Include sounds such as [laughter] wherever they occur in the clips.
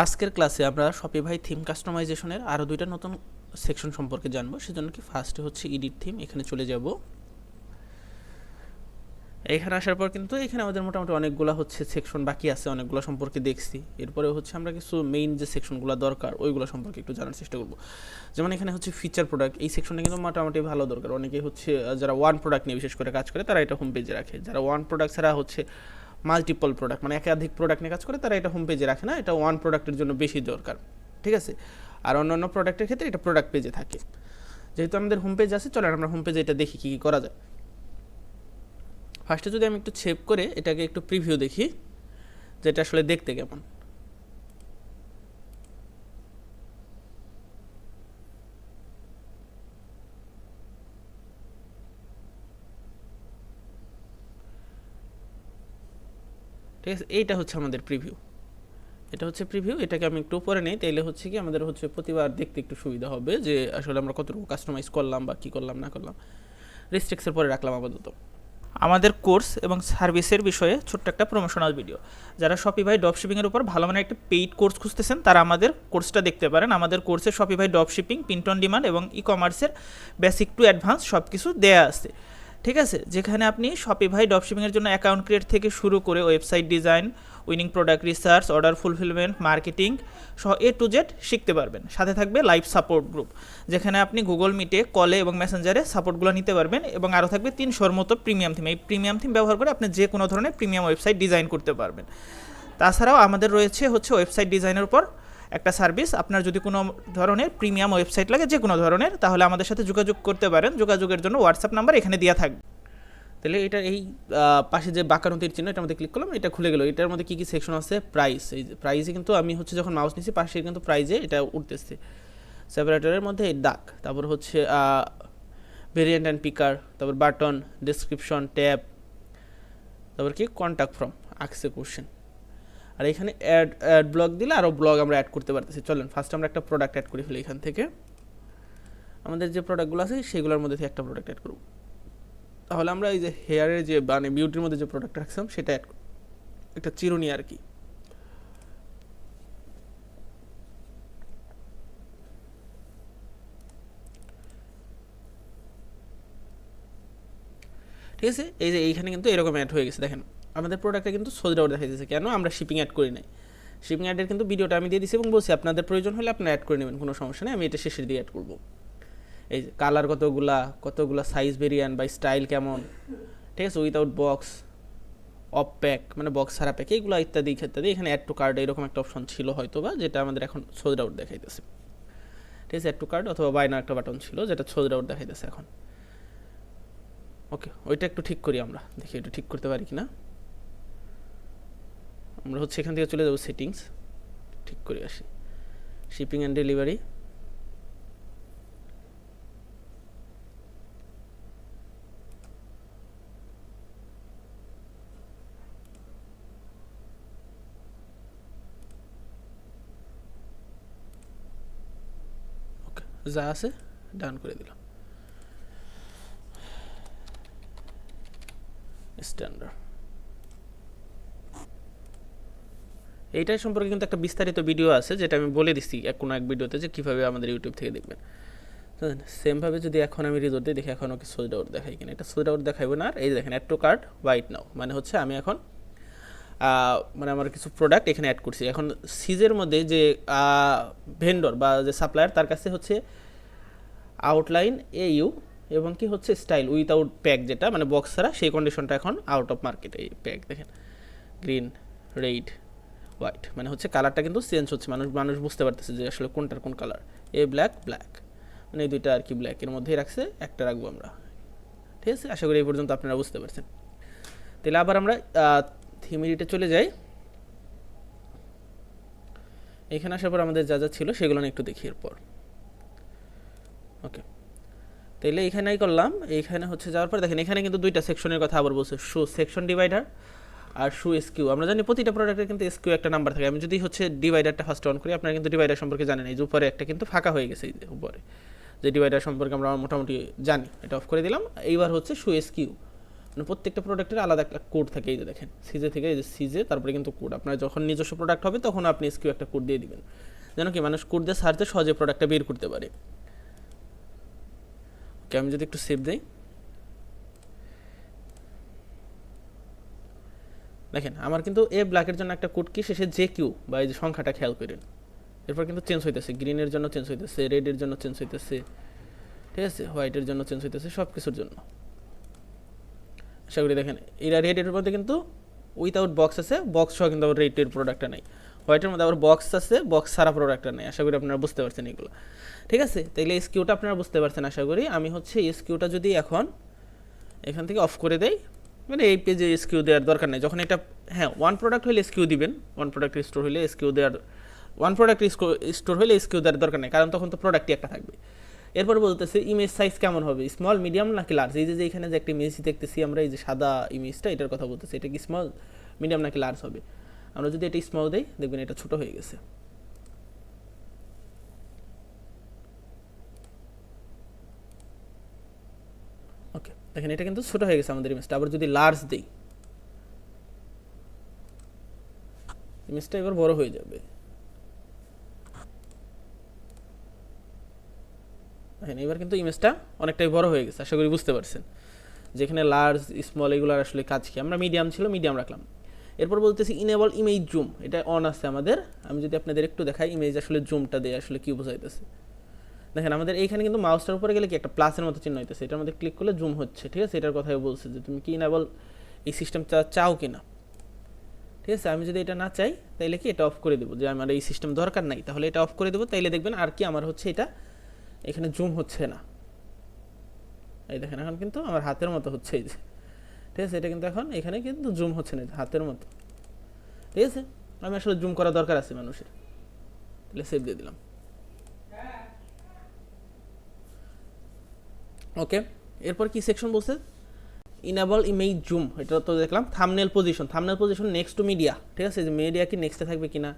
আজকের ক্লাসে আমরা শপিফাই থিম কাস্টমাইজেশনের আরও দুইটা নতুন সেকশন সম্পর্কে জানব। সেজন্য কি ফার্স্টে হচ্ছে এডিট থিম এখানে চলে যাব। এখানে আসার পর কিন্তু এখানে আমাদের মোটামুটি অনেকগুলো হচ্ছে সেকশন বাকি আছে, অনেকগুলো সম্পর্কে দেখছি। এরপরে হচ্ছে আমরা কিছু মেইন যে সেকশনগুলো দরকার, ওইগুলো সম্পর্কে একটু জানার চেষ্টা করব। যেমন এখানে হচ্ছে ফিচার প্রোডাক্ট এই সেকশনটা কিন্তু মোটামুটি ভালো দরকার। অনেকে হচ্ছে যারা ওয়ান প্রোডাক্ট নিয়ে বিশেষ করে কাজ করে, তারা এটা হোম পেজে রাখে। যারা ওয়ান প্রোডাক্ট ছাড়া হচ্ছে মাল্টিপল প্রোডাক্ট মানে একাধিক প্রোডাক্ট নিয়ে কাজ করে, তারা এটা হোম পেজে রাখে না, এটা ওয়ান প্রোডাক্টের জন্য বেশি দরকার, ঠিক আছে? আর অন্য অন্য প্রোডাক্টের ক্ষেত্রে এটা প্রোডাক্ট পেজে থাকে। যেহেতু আমাদের হোম পেজ আছে, চলেন আমরা হোম পেজে এটা দেখি, কী কী করা যায়। ফার্স্টে যদি আমি একটু ছেপ করে এটাকে একটু প্রিভিউ দেখি, যেটা আসলে দেখতে কেমন। ঠিক আছে? এইটা হচ্ছে আমাদের প্রিভিউ এটা হচ্ছে প্রিভিউ এটাকে আমি একটু উপরে নেই, তাইলে হচ্ছে কি আমাদের হচ্ছে প্রতিবার দেখতে একটু সুবিধা হবে যে আসলে আমরা কতটুকু কাস্টমাইজ করলাম বা কী করলাম, না করলাম। রেস্ট্রিক্সের পরে রাখলাম আপাতত। আমাদের কোর্স এবং সার্ভিসের বিষয়ে ছোট্ট একটা প্রমোশনাল ভিডিও যারা শপিফাই ড্রপশিপিংয়ের উপর ভালো মানে একটা পেইড কোর্স খুঁজতেছেন, তারা আমাদের কোর্সটা দেখতে পারেন। আমাদের কোর্সে ড্রপশিপিং প্রিন্ট অন ডিমান্ড এবং ই কমার্সের বেসিক টু অ্যাডভান্স সব কিছু দেয়া আছে। ঠিক আছে? যেখানে আপনি শপিফাই ড্রপশিপিংয়ের জন্য অ্যাকাউন্ট ক্রিয়েট থেকে শুরু করে website design winning product research order fulfilment marketing সহ এ টু জেড শিখতে পারবেন। সাথে থাকবে লাইভ সাপোর্ট গ্রুপ যেখানে আপনি গুগল মিটে কলে এবং মেসেঞ্জারে সাপোর্টগুলো নিতে পারবেন এবং আরও থাকবে তিনশোর মতো প্রিমিয়াম থিম এই প্রিমিয়াম থিম ব্যবহার করে আপনি যে কোনো ধরনের প্রিমিয়াম ওয়েবসাইট ডিজাইন করতে পারবেন। তাছাড়াও আমাদের রয়েছে হচ্ছে ওয়েবসাইট ডিজাইনের উপর একটা সার্ভিস, আপনার যদি কোনো ধরনের প্রিমিয়াম ওয়েবসাইট লাগে, যে কোনো ধরনের, তাহলে আমাদের সাথে যোগাযোগ করতে পারেন। যোগাযোগের জন্য হোয়াটসঅ্যাপ নাম্বার এখানে দেওয়া থাকবে। তাহলে এটা এই পাশে যে বাঁকানোতির চিহ্ন, এটার মধ্যে ক্লিক করলাম, এটা খুলে গেল। এটার মধ্যে কী কী সেকশন আছে? প্রাইস এই প্রাইসে কিন্তু আমি হচ্ছে যখন মাউস নিচ্ছি পাশে কিন্তু প্রাইজে এটা উঠতেছে। সেপারেটরের মধ্যে এই ডাক তারপর হচ্ছে ভেরিয়েন্ট অ্যান্ড পিকার তারপর বাটন ডেসক্রিপশন ট্যাব তারপর কি? কন্ট্যাক্ট ফ্রম আক্সে কোশ্চেন আর এখানে অ্যাড অ্যাড ব্লগ দিলে আরও ব্লগ আমরা অ্যাড করতে পারতেছি। চলেন ফার্স্ট আমরা একটা প্রোডাক্ট অ্যাড করে ফেলি এখান থেকে। আমাদের যে প্রোডাক্টগুলো আছে, সেগুলোর মধ্যে থেকে একটা প্রোডাক্ট অ্যাড করব। তাহলে আমরা এই যে হেয়ারের যে মানে বিউটির মধ্যে যে প্রোডাক্ট রাখছিলাম, সেটা অ্যাড একটা চিরুনি আর কি। ঠিক আছে? এই যে এইখানে কিন্তু এরকম অ্যাড হয়ে গেছে, দেখেন। আমাদের প্রোডাক্টে কিন্তু সোজা আউট দেখা যাচ্ছে কেন? আমরা শিপিং অ্যাড করি নাই। শিপিং অ্যাডের কিন্তু ভিডিওটা আমি দিয়ে দিচ্ছি এবং বলছি, আপনাদের প্রয়োজন হলে আপনারা অ্যাড করে নেবেন, কোনো সমস্যা নেই, আমি এটা শেষের দিয়ে অ্যাড করব। এই যে কালার কতগুলা কতগুলা সাইজ ভেরিয়ান বা স্টাইল কেমন? ঠিক আছে? উইদাউট বক্স অফ প্যাক মানে বক্স ছাড়া প্যাক এইগুলো ইত্যাদি ইত্যাদি, এখানে অ্যাড টু কার্ড এরকম একটা অপশন ছিল হয়তো বা যেটা আমাদের এখন সোজ আউট দেখাইতেছে। ঠিক আছে? অ্যাড টু কার্ড অথবা বাইনার একটা বাটন ছিল, যেটা সোজ আউট দেখাইতেছে এখন। ওকে ওইটা একটু ঠিক করি আমরা, দেখি একটু ঠিক করতে পারি কিনা। আমরা হচ্ছে এখান থেকে চলে যাব সেটিংস ঠিক করে আসি। শিপিং অ্যান্ড ডেলিভারি যা আছে ডান করে দিলাম। স্ট্যান্ডার্ড এইটার সম্পর্কে কিন্তু একটা বিস্তারিত ভিডিও আছে, যেটা আমি বলে দিচ্ছি এক কোনো এক ভিডিওতে যে কীভাবে আমাদের ইউটিউব থেকে দেখবেন। সেমভাবে যদি এখন আমি রিজোর্ট দিই, দেখি এখন ওকে সোজ আউট দেখাই কিনা। এটা সোজ আউট দেখাইবো না, আর এই দেখেন add to cart white now মানে হচ্ছে আমি এখন মানে আমার কিছু প্রোডাক্ট এখানে অ্যাড করছি। এখন সিজের মধ্যে যে ভেন্ডর বা যে সাপ্লায়ার তার কাছে হচ্ছে আউটলাইন এ ইউ এবং কি হচ্ছে স্টাইল উইথাউট প্যাক যেটা মানে বক্স ছাড়া সেই কন্ডিশনটা এখন আউট অফ মার্কেট এই প্যাক দেখেন। Green red white. মানে হচ্ছে কালারটা কিন্তু চেঞ্জ হচ্ছে। মানুষ মানুষ বুঝতে পারতেছে যে আসলে কোনটার কোন কালার। এ ব্ল্যাক ব্ল্যাক। মানে এই দুইটা আর কি ব্ল্যাকের মধ্যেই রাখছে, একটা রাখব আমরা। ঠিক আছে? আশা করি এই পর্যন্ত আপনারা বুঝতে পারছেন। তাহলে আবার আমরা থিমিডিতে চলে যাই। এখানে আসার পর আমাদের যা যা ছিল সেগুলো নিয়ে একটু দেখি এরপর। ওকে। তাইলে এখানেই করলাম। এইখানে হচ্ছে যাওয়ার পর দেখেন, এখানে কিন্তু দুইটা সেকশনের কথা আবার বলছে। শু সেকশন ডিভাইডার আর শু এসকিউ আমরা জানি প্রতিটা প্রোডাক্টের কিন্তু এসকিউ একটা নাম্বার থাকে। আমি যদি হচ্ছে ডিভাইডারটা ফার্স্ট অন করি, আপনারা কিন্তু ডিভাইডার সম্পর্কে জানেন এই যে উপরে একটা কিন্তু ফাঁকা হয়ে গেছে উপরে। যে ডিভাইডার সম্পর্কে আমরা মোটামুটি জানি। এটা অফ করে দিলাম। এইবার হচ্ছে শু এসকিউ মানে প্রত্যেকটা প্রোডাক্টের আলাদা একটা কোড থাকে এই যে দেখেন। সিজে থেকে এই যে সিজে তারপরে কিন্তু কোড আপনার যখন নিজস্ব প্রোডাক্ট হবে, তখন আপনি এসকিউ একটা কোড দিয়ে দিবেন। যেন কি মানুষ কোড দিয়ে সার্চে সহজে প্রোডাক্টটা বের করতে পারে। ওকে আমি যদি একটু সেভ দিই। দেখেন, আমার কিন্তু এ ব্ল্যাকের জন্য একটা কোড কি শেষে জে কিউ বা এই যে সংখ্যাটা খেয়াল করেন। এরপর কিন্তু চেঞ্জ হইতেছে। গ্রিনের জন্য চেঞ্জ হইতেছে রেডের জন্য চেঞ্জ হইতেছে, ঠিক আছে? হোয়াইটের জন্য চেঞ্জ হইতেছে সব কিছুর জন্য। আশা করি দেখেন, এরা রেডের মধ্যে কিন্তু উইথাউট বক্স আছে বক্স সহ কিন্তু আবার রেডের প্রোডাক্টটা নেই। হোয়াইটের মধ্যে আবার বক্স আছে বক্স ছাড়া প্রোডাক্টটা নেই। আশা করি আপনারা বুঝতে পারছেন এগুলো। ঠিক আছে? তাইলে এই স্কিউটা আপনারা বুঝতে পারছেন, আশা করি। আমি হচ্ছে স্কিউটা যদি এখন এখান থেকে অফ করে দেই মানে এই পেজে এসকিউ দেওয়ার দরকার নেই। যখন এটা হ্যাঁ ওয়ান প্রোডাক্ট হলে এসকিউ দিবেন ওয়ান প্রোডাক্ট স্টোর হলে এসকিউ দেওয়ার ওয়ান প্রোডাক্ট স্টোর হলে এসকিউ দেওয়ার দরকার নেই, কারণ তখন তো প্রোডাক্টই একটা থাকবে। এরপর বলতেছে ইমেজ সাইজ কেমন হবে? স্মল মিডিয়াম নাকি লার্জ এই যে এখানে যে একটা ইমেজ দেখতেছি আমরা, এই যে সাদা ইমেজটা এটার কথা বলতেছি, এটা কি স্মল মিডিয়াম নাকি লার্জ হবে? আমরা যদি এটা স্মল দেই, দেখবেন এটা ছোটো হয়ে গেছে ওকে দেখেন, এটা কিন্তু ছোট হয়ে গেছে আমাদের ইমেজটা আবার যদি লার্জ দেই ইমেজটা এবার বড় হয়ে যাবে। দেখেন, এবার কিন্তু ইমেজটা অনেকটাই বড় হয়ে গেছে, আশা করি বুঝতে পারছেন। যেখানে লার্জ স্মল এগুলোর আসলে কাজ কি? আমরা মিডিয়াম ছিল মিডিয়াম রাখলাম। এরপর বলতেছি ইনেবল ইমেজ জুম এটা অন আছে আমাদের। আমি যদি আপনাদের একটু দেখাই ইমেজ আসলে জুমটা দিয়ে, আসলে কি বোঝাইতেছে? দেখেন, আমাদের এইখানে কিন্তু মাউসটার উপরে গেলে কি একটা প্লাসের মতো চিহ্ন হইতেছে? এটার মধ্যে ক্লিক করলে জুম হচ্ছে, ঠিক আছে? এটার কথাই বলছে যে, তুমি কি ইনেবল এই সিস্টেমটা চাও কি না ঠিক আছে? আমি যদি এটা না চাই, তাইলে কি এটা অফ করে দেবো? যে, আমার এই সিস্টেম দরকার নাই, তাহলে এটা অফ করে দেবো। তাইলে দেখবেন আর কি আমার হচ্ছে এটা, এখানে জুম হচ্ছে না। এই দেখেন, এখন কিন্তু আমার হাতের মতো হচ্ছে এই যে। ঠিক আছে? এটা কিন্তু এখন, এখানে কিন্তু জুম হচ্ছে না হাতের মতো। ঠিক আছে? আমি আসলে জুম করা দরকার আছে মানুষের। তাহলে সেভ দিয়ে দিলাম। ওকে এরপর কি সেকশন বলছে? ইনাবল ইমেজ জুম এটা তো দেখলাম। Thumbnail position thumbnail position next to media ঠিক আছে? যে মিডিয়া কি নেক্সটে থাকবে কি না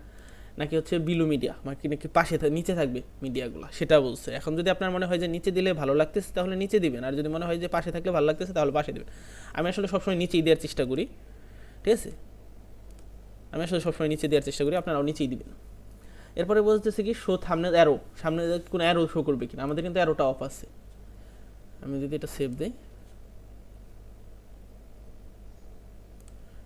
নাকি হচ্ছে বিলু মিডিয়া মানে নাকি নাকি পাশে নিচে থাকবে মিডিয়াগুলো সেটা বলছে। এখন যদি আপনার মনে হয় যে নিচে দিলে ভালো লাগতেছে, তাহলে নিচে দিবেন। আর যদি মনে হয় যে পাশে থাকলে ভালো লাগতেছে, তাহলে পাশে দেবেন। আমি আসলে সবসময় নিচেই দেওয়ার চেষ্টা করি, ঠিক আছে? আমি আসলে সবসময় নিচে দেওয়ার চেষ্টা করি, আপনারাও নিচেই দিবেন। এরপরে বলতেছে কি শো সামনে অ্যারো সামনে কোনো অ্যারো শো করবে কিনা? আমাদের কিন্তু অ্যারোটা অফ আছে। আমি যদি এটা সেভ দিই,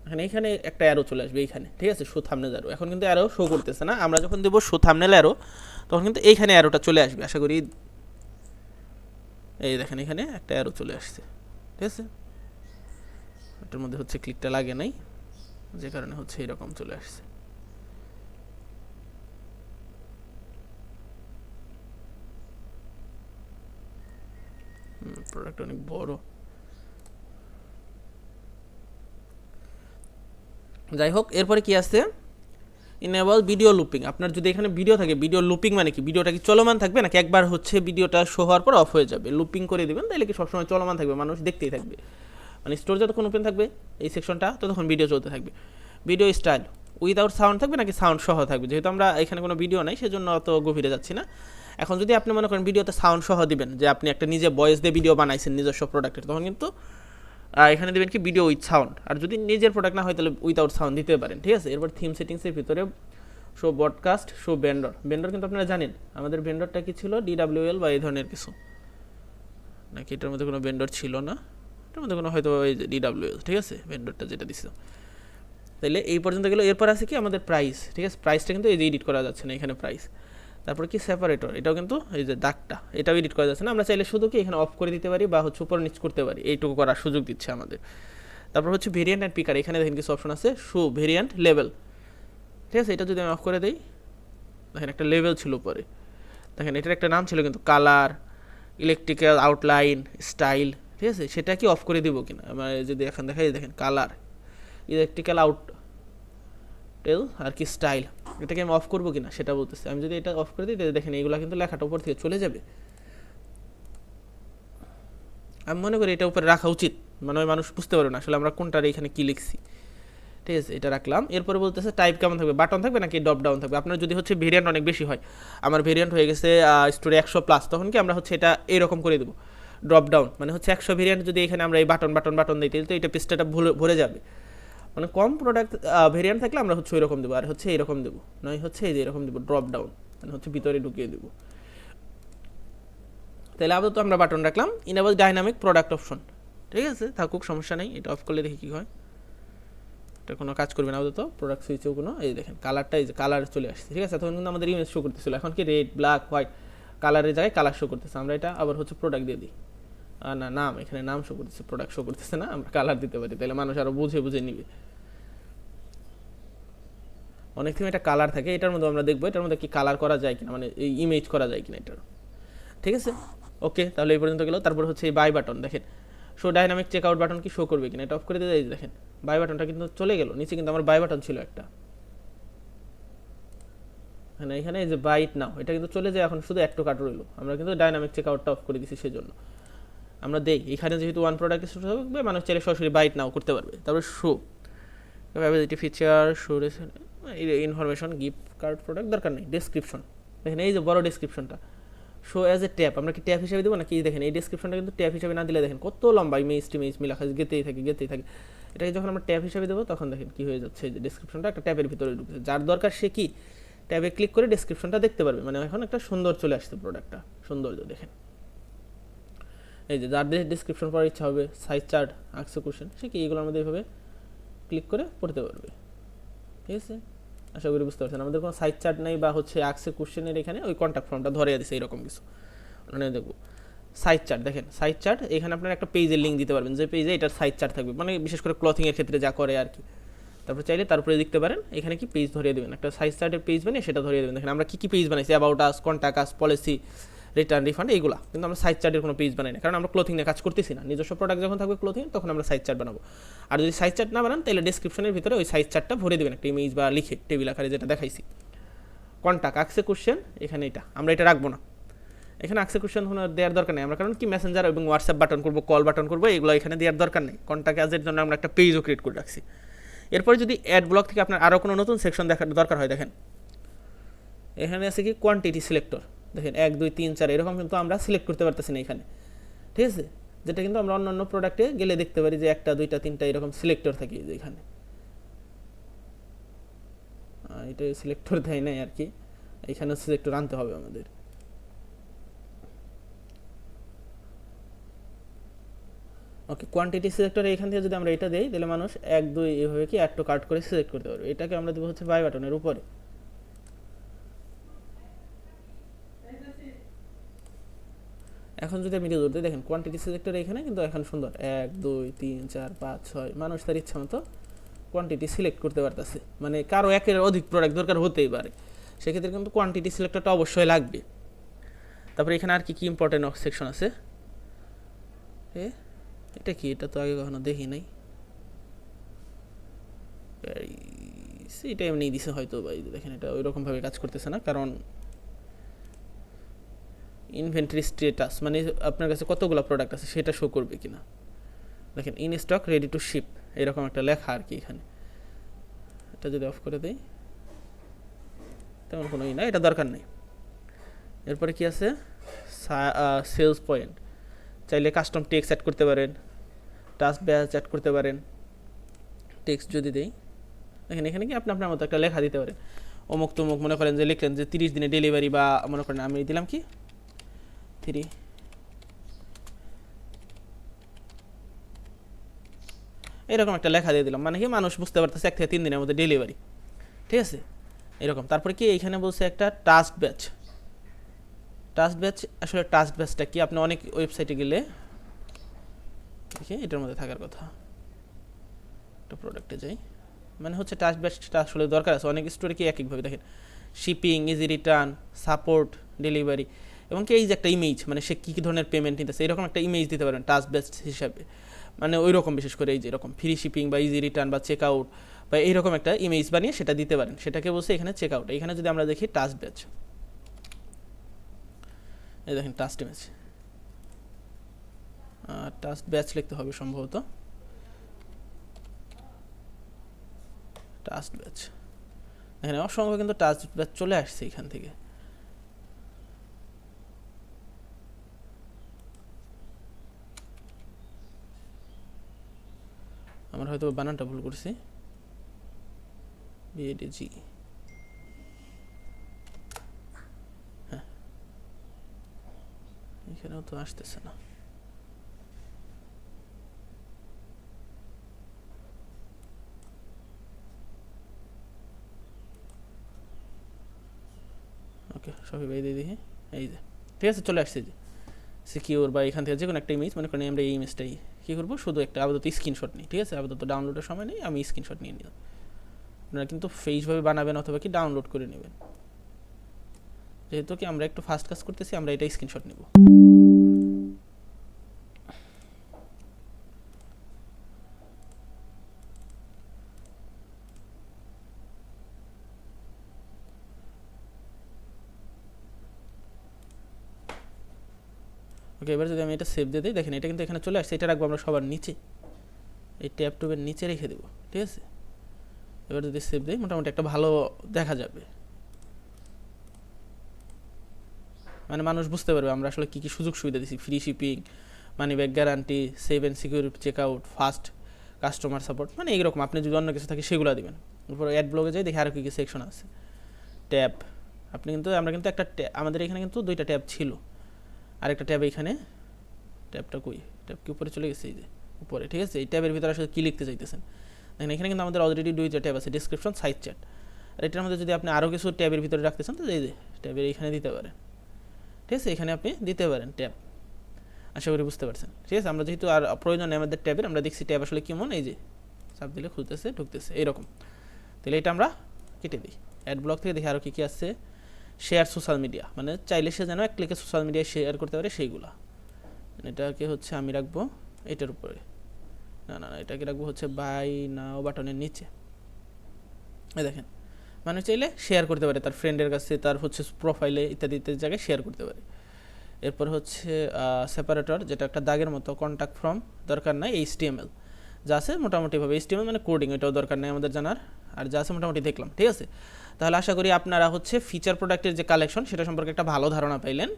এখন এইখানে একটা অ্যারো চলে আসবে এইখানে, ঠিক আছে? শো থামনেল অ্যারো এখন কিন্তু অ্যারো শো করতেছে না। আমরা যখন দেবো শো থামনেল অ্যারো তখন কিন্তু এইখানে অ্যারোটা চলে আসবে। আশা করি এই দেখেন এখানে একটা অ্যারো চলে আসছে, ঠিক আছে? এটার মধ্যে হচ্ছে ক্লিকটা লাগে নাই, যে কারণে হচ্ছে এরকম চলে আসছে। প্রোডাক্ট অনেক বড়। যাই হোক, এরপরে কি আছে? ইনেবল ভিডিও লুপিং আপনার যদি এখানে ভিডিও থাকে ভিডিও লুপিং মানে কি? ভিডিওটা কি চলমান থাকবে নাকি একবার হচ্ছে ভিডিওটা শো হওয়ার পর অফ হয়ে যাবে? লুপিং করে দিবেন তাহলে কি সবসময় চলমান থাকবে? মানুষ দেখতেই থাকবে। মানে স্টোর যতক্ষণ ওপেন থাকবে, এই সেকশনটা ততক্ষণ ভিডিও চলতে থাকবে। ভিডিও স্টাইল উইদাউট সাউন্ড থাকবে নাকি সাউন্ড সহ থাকবে? যেহেতু আমরা এখানে কোনো ভিডিও নাই, সেজন্য অত গভীরে যাচ্ছি না। এখন যদি আপনি মনে করেন ভিডিওতে সাউন্ড সহ দিবেন, যে আপনি একটা নিজে ভয়েস দিয়ে ভিডিও বানাইছেন নিজস্ব প্রোডাক্টের তখন কিন্তু এখানে দেবেন কি ভিডিও উইথ সাউন্ড আর যদি নিজের প্রোডাক্ট না হয়, তাহলে উইথাউট সাউন্ড দিতে পারেন, ঠিক আছে? এরপর থিম সেটিংসের ভিতরে show broadcast show vendor vendor কিন্তু আপনারা জানেন, আমাদের বেন্ডরটা কি ছিল? ডিডাব্লিউএল বা এই ধরনের কিছু। নাকি এটার মধ্যে কোনো বেন্ডর ছিল না? এটার মধ্যে কোনো হয়তো ওই ডিডাব্লিউএল ঠিক আছে? বেন্ডরটা যেটা দিছিল। তাহলে এই পর্যন্ত গেল। এরপর আছে কি? আমাদের প্রাইস ঠিক আছে? প্রাইসটা কিন্তু এই যে এডিট করা যাচ্ছে না এখানে প্রাইস তারপর কি সেপারেটর এটাও কিন্তু এই যে দাগটা, এটাও এডিট করা যাচ্ছে না। আমরা চাইলে শুধু কি এখানে অফ করে দিতে পারি বা হচ্ছে উপর নিচ করতে পারি। এইটুকু করার সুযোগ দিচ্ছে আমাদের। তারপর হচ্ছে ভেরিয়েন্ট অ্যান্ড পিকার এখানে দেখেন কিছু অপশন আছে শো ভেরিয়েন্ট লেভেল ঠিক আছে, এটা যদি আমি অফ করে দিই, দেখেন একটা লেভেল ছিল উপরে। দেখেন এটার একটা নাম ছিল কিন্তু কালার ইলেকট্রিক্যাল আউটলাইন স্টাইল ঠিক আছে, সেটা কি অফ করে দিব কিনা? আমার যদি এখন দেখাই, দেখেন কালার ইলেকট্রিক্যাল আউট টেল আর কি স্টাইল এটাকে আমি অফ করব কিনা সেটা বলতেছে। আমি যদি এটা অফ করে দিই, তাহলে দেখেন এইগুলো কিন্তু লেখাটা উপর থেকে চলে যাবে। আমি মনে করি এটা উপরে রাখা উচিত। মানে ওই মানুষ বুঝতে পারবে না আসলে আমরা কোনটার এখানে কি লিখছি। ঠিক আছে, এটা রাখলাম। এরপরে বলতেছে টাইপ কেমন থাকবে? বাটন থাকবে নাকি ডপ ডাউন থাকবে? আপনার যদি হচ্ছে ভেরিয়েন্ট অনেক বেশি হয়, আমার ভেরিয়েন্ট হয়ে গেছে স্টোরি একশো প্লাস তখন কি আমরা হচ্ছে এটা এরকম করে দেবো? ড্রপ ডাউন মানে হচ্ছে একশো ভেরিয়েন্ট যদি এখানে আমরা এই বাটন বাটন বাটন দিই, তাহলে তো এটা পৃষ্ঠাটা ভরে ভরে যাবে। মানে কম প্রোডাক্ট ভেরিয়েন্ট থাকলে আমরা হচ্ছে ওইরকম দেবো। আর হচ্ছে এরকম দেবো। নয় হচ্ছে এই যে এরকম দেবো ড্রপ ডাউন মানে হচ্ছে ভিতরে ঢুকিয়ে দেবো। তাহলে আপাতত আমরা বাটন রাখলাম। ইনাবল ডাইনামিক প্রোডাক্ট অপশন ঠিক আছে? থাকুক, সমস্যা নেই। এটা অফ করলে দেখি কী হয়। এটা কোনো কাজ করবে না আপাতত। প্রোডাক্ট সুইচেও কোনো এই দেখেন কালারটা এই যে কালার চলে আসছে। ঠিক আছে? তখন কিন্তু আমাদের ইমেজ শো করতেছিল। এখন কি রেড ব্ল্যাক হোয়াইট কালারের জায়গায় কালার শো করতেছে। আমরা এটা আবার হচ্ছে প্রোডাক্ট দিয়ে দিই। না, নাম, এখানে নাম শো করতেছে প্রোডাক্ট শো করতেছে না, আমরা কালার দিতে পারি, তাহলে মানুষ আরও বুঝে বুঝে নিবে। অনেক সময় একটা কালার থাকে, এটার মধ্যে আমরা দেখব, এটার মধ্যে কি কালার করা যায় কিনা মানে এই ইমেজ করা যায় কিনা এটার। ঠিক আছে? ওকে তাহলে এই পর্যন্ত গেল। তারপর হচ্ছে এই বাই বাটন দেখেন। Show dynamic checkout button কি শো করবে কিনা, এটা অফ করে দিয়ে দেখেন। বাই বাটনটা কিন্তু চলে গেল, নিচে কিন্তু আমার বাই বাটন ছিল একটা। হ্যাঁ এখানে এই যে বাইট নাও এটা কিন্তু চলে যায়, এখন শুধু একটু কাট রইল। আমরা কিন্তু ডাইনামিক চেক আউটটা অফ করে দিছি সেজন্য। আমরা দেই এখানে যেহেতু ওয়ান প্রোডাক্ট থাকবে মানুষ চাইলে সরাসরি বাইট নাও করতে পারবে। তারপরে show availability feature show information gift card product দরকার নেই। ডেসক্রিপশন দেখেন এই যে বড় ডেসক্রিপশনটা শো অ্যাজ এ ট্যাপ আমরা কি ট্যাপ হিসেবে দেবো নাকি দেখেন, এই ডেসক্রিপশনটা কিন্তু ট্যাপ হিসেবে না দিলে দেখেন কত লম্বা ইমেজ টিমেজ মিলা খাস গেতেই থাকে গেতেই থাকে। এটাকে যখন আমরা ট্যাপ হিসেবে দেবো, তখন দেখেন কি হয়ে যাচ্ছে যে ডেসক্রিপশনটা একটা ট্যাপের ভিতরে ঢুকছে। যার দরকার সে কি? ট্যাবে ক্লিক করে ডেসক্রিপশনটা দেখতে পারবে। মানে এখন একটা সুন্দর চলে আসছে প্রোডাক্টটা সৌন্দর্য, দেখেন। এই যে, যার ডিসক্রিপশন পড়ার ইচ্ছা হবে সাইজ চার্ট আক্সে কোশ্চেন সে কি এগুলো আমাদের এইভাবে ক্লিক করে পড়তে পারবে। ঠিক আছে? আশা করি বুঝতে পারছেন। আমাদের কোনো সাইজ চার্ট নেই বা হচ্ছে আক্সে কোশ্চেনের এখানে ওই কন্ট্যাক্ট ফর্মটা ধরে দিছে এরকম কিছু। মানে দেখব সাইজ চার্ট দেখেন সাইজ চার্ট এখানে আপনার একটা পেজের লিঙ্ক দিতে পারবেন। যে পেজে এটার সাইজ চার্ট থাকবে। মানে বিশেষ করে ক্লথিংয়ের ক্ষেত্রে যা করে আর কি তারপর চাইলে তারপরে দেখতে পারেন, এখানে কি পেজ ধরিয়ে দেবেন। একটা সাইজ চার্টের পেজ বানিয়ে সেটা ধরিয়ে দেবেন। দেখেন আমরা কী কী পেজ বানাইছি? About us contact us policy return refund এইগুলা। কিন্তু আমরা সাইজ চার্টের কোনো পেজ বানাই না, কারণ আমরা ক্লোথিং নিয়ে কাজ করতেছি না। নিজস্ব প্রোডাক্ট যখন থাকবে ক্লোথিং তখন আমরা সাইজ চার্ট বানাবো। আর যদি সাইজ চার্ট না বানান, তাহলে ডিসক্রিপশনের ভিতরে ওই সাইজ চার্টটা ভরে দেবেন, একটা ইমেজ বা লিখে টেবিল আকারে যেটা দেখাইছি। কন্ট্যাক্ট আকসে কোশ্চেন এখানে এটা। আমরা এটা রাখব না। এখানে আকসে কোশ্চেন কোনো দেওয়ার দরকার নেই। আমরা কারণ কি মেসেঞ্জার এবং হোয়াটসঅ্যাপ বাটন করব কল বাটন করব, এগুলো এখানে দেওয়ার দরকার নেই। কন্ট্যাক্ট অ্যাজের জন্য আমরা একটা পেজও ক্রিয়েট করে রাখছি। এরপরে যদি অ্যাড ব্লক থেকে আপনার আরও কোনো নতুন সেকশন দেখার দরকার হয়, দেখেন। এখানে আছে কি কোয়ান্টিটি সিলেক্টর দেখেন এক, দুই, তিন, চার, এরকম কিন্তু আমরা সিলেক্ট করতে পারতেছি না এখানে। ঠিক আছে? যেটা কিন্তু আমরা অন্য অন্য প্রোডাক্টে গেলে দেখতে পারি যে একটা, দুইটা, তিনটা এরকম সিলেক্টর থাকে এখানে। এটা সিলেক্টর [laughs] দেয় নাই আর কি। এখানে সিলেক্টর আনতে হবে আমাদের। ওকে কোয়ান্টিটি সিলেক্টর এখান থেকে যদি আমরা এটা দেই, তাহলে মানুষ এক, দুই এভাবে কি একটু কাট করে সিলেক্ট করতে পারবে। এটাকে আমরা দেবো হচ্ছে বাই বাটনের উপরে। এখন যদি আমি রেজাল্ট দিই দেখেন কোয়ান্টিটি সিলেক্টর এখানে কিন্তু এখন সুন্দর। এক, দুই, তিন, চার, পাঁচ, ছয়, মানুষ তার ইচ্ছা মতো কোয়ান্টিটি সিলেক্ট করতে পারতেছে। মানে কারও একের অধিক প্রোডাক্ট দরকার হতেই পারে। সেক্ষেত্রে কিন্তু কোয়ান্টিটি সিলেক্টরটা অবশ্যই লাগবে। তারপরে এখানে আর কি কি ইম্পর্টেন্ট সেকশন আছে? এ, এটা কি? এটা তো আগে কখনো দেখি নাই। এটা এমনি দিছে হয়তো যে দেখেন, এটা ওই রকমভাবে কাজ করতেছে না। কারণ ইনভেন্টরি স্টেটাস মানে আপনার কাছে কতগুলো প্রোডাক্ট আছে সেটা শো করবে কি না দেখেন in stock ready to ship এরকম একটা লেখা আর কি এখানে। এটা যদি অফ করে দেই, তেমন কোনো ই না এটা দরকার নেই। এরপরে কি আছে? সেলস পয়েন্ট চাইলে কাস্টম টেক্স অ্যাড করতে পারেন টাস্ক ব্যাচ অ্যাড করতে পারেন। টেক্সট যদি দেই, দেখেন, এখানে কি আপনি আপনার মতো একটা লেখা দিতে পারেন। অমুক তমুক মনে করেন যে লিখলেন যে তিরিশ দিনে ডেলিভারি বা মনে করেন আমি দিলাম কি? থ্রি এরকম একটা লেখা দিয়ে দিলাম মানে কি মানুষ বুঝতে পারতেছে এক থেকে তিন দিনের মধ্যে ডেলিভারি ঠিক আছে? এরকম। তারপরে কি এইখানে বলছে একটা টাস্ক ব্যাচ টাস্ক ব্যাচ আসলে টাস্ক ব্যাচটা কি? আপনি অনেক ওয়েবসাইটে গেলে এটার মধ্যে থাকার কথা। একটা প্রোডাক্টে যাই। মানে হচ্ছে টাস্ক ব্যাচটা আসলে দরকার আছে। অনেক স্টোরে কি এক একভাবে দেখেন। Shipping easy return support delivery এবং কি এই যে একটা ইমেজ মানে সে কী কী ধরনের পেমেন্ট নিতেছে, এরকম একটা ইমেজ দিতে পারেন টাস্ক বেস হিসাবে। মানে ওই রকম বিশেষ করে এই যে এরকম ফ্রি শিপিং বা ইজি রিটার্ন বা চেক আউট বা এইরকম একটা ইমেজ বানিয়ে সেটা দিতে পারেন। সেটাকে বলছে এখানে চেক আউট এখানে যদি আমরা দেখি টাস্ক ব্যাচ এই দেখেন টাস্ক ইমেজ টাস্ক ব্যাচ লিখতে হবে সম্ভবত। টাস্ক ব্যাচ এখানে অসংখ্য কিন্তু টাস্ক ব্যাচ চলে আসছে এখান থেকে। আমার হয়তো বানানটা ভুল করছি। বিএডিজি হ্যাঁ। এখানেও তো আসতেছে না। ওকে, সবই বাই দিয়ে দেখি। এই যে, ঠিক আছে, চলে আসছে। যে সিকিউর বা এখান থেকে যে কোনো একটা ইমেজ মনে করেন আমরা এই ইমেজটাই কী করব? শুধু একটা আপাতত স্ক্রিনশট নিই, ঠিক আছে? আপাতত ডাউনলোডের সময় নেই, আমি স্ক্রিনশট নিয়ে নিলাম। আপনারা কিন্তু ফেসভাবে বানাবেন অথবা কি ডাউনলোড করে নেবেন। যেহেতু কি আমরা একটু ফাস্ট কাজ করতেছি, আমরা এটা স্ক্রিনশট নেব। ওকে এবার যদি আমি এটা সেভ দিয়ে দিই, দেখেন এটা কিন্তু এখানে চলে আসছে, এটা রাখব আমরা সবার নিচে। এই ট্যাব টুবের নিচে রেখে দেবো, ঠিক আছে? এবার যদি সেভ দিই, মোটামুটি একটা ভালো দেখা যাবে। মানে মানুষ বুঝতে পারবে আমরা আসলে কী কী সুযোগ সুবিধা দিচ্ছি free shipping money back guarantee save and secure checkout fast customer support মানে এইরকম। আপনি যদি অন্য কিছু থাকে, সেগুলো দিবেন। এরপর অ্যাড ব্লগে যাই, দেখি আরও কী কী সেকশন আছে। ট্যাব আপনি কিন্তু, আমরা কিন্তু একটা আমাদের এখানে কিন্তু দুইটা ট্যাব ছিল। আরেকটা ট্যাব এখানে, ট্যাবটা কই? ট্যাব কি উপরে চলে গেছে? এই যে, উপরে, ঠিক আছে? এই ট্যাবের ভিতরে আসলে কী লিখতে চাইতেছেন? দেখেন, এখানে কিন্তু আমাদের অলরেডি দুইটা ট্যাব আছে ডিসক্রিপশন সাইড চ্যাট আর এটার মধ্যে যদি আপনি আরও কিছু ট্যাবের ভিতরে রাখতে চান তো এই যে, ট্যাবের এখানে দিতে পারেন। ঠিক আছে? এখানে আপনি দিতে পারেন ট্যাব। আশা করি বুঝতে পারছেন। ঠিক আছে? আমরা যেহেতু আর প্রয়োজন আমাদের ট্যাবের, আমরা দেখছি ট্যাব আসলে কেমন, এই যে, চাপ দিলে খুলতেছে, ঢুকতেছে এইরকম তাহলে এটা আমরা কেটে দিই। অ্যাড ব্লক থেকে দেখি আরও কী কী আসছে শেয়ার সোশ্যাল মিডিয়া মানে চাইলে সে যেন এক ক্লিকে সোশ্যাল মিডিয়ায় শেয়ার করতে পারে সেইগুলা। এটাকে হচ্ছে আমি রাখব এটার উপরে। না না এটাকে রাখব হচ্ছে বাই নাও বাটনের নিচে। এই দেখেন মানে চাইলে শেয়ার করতে পারে, তার ফ্রেন্ডের কাছে, তার হচ্ছে প্রোফাইলে ইত্যাদি ইত্যাদি জায়গায় শেয়ার করতে পারে। এরপর হচ্ছে সেপারেটর যেটা একটা দাগের মতো কন্ট্যাক্ট ফ্রম দরকার নাই এইচটিএমএল যা আছে মোটামুটিভাবে এইচটিএমএল মানে কোডিং এটাও দরকার নেই আমাদের জানার। আর যা আছে মোটামুটি দেখলাম, ঠিক আছে? তাহলে আশা করি আপনারা হচ্ছে ফিচার প্রোডাক্টের যে কালেকশন সেটা সম্পর্কে একটা ভালো ধারণা পাইলেন।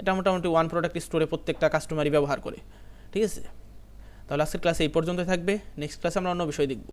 এটা মোটামুটি ওয়ান প্রোডাক্ট স্টোরে প্রত্যেকটা কাস্টমারই ব্যবহার করে, ঠিক আছে? তাহলে আজকের ক্লাস এই পর্যন্ত থাকবে। নেক্সট ক্লাসে আমরা অন্য বিষয় দেখব।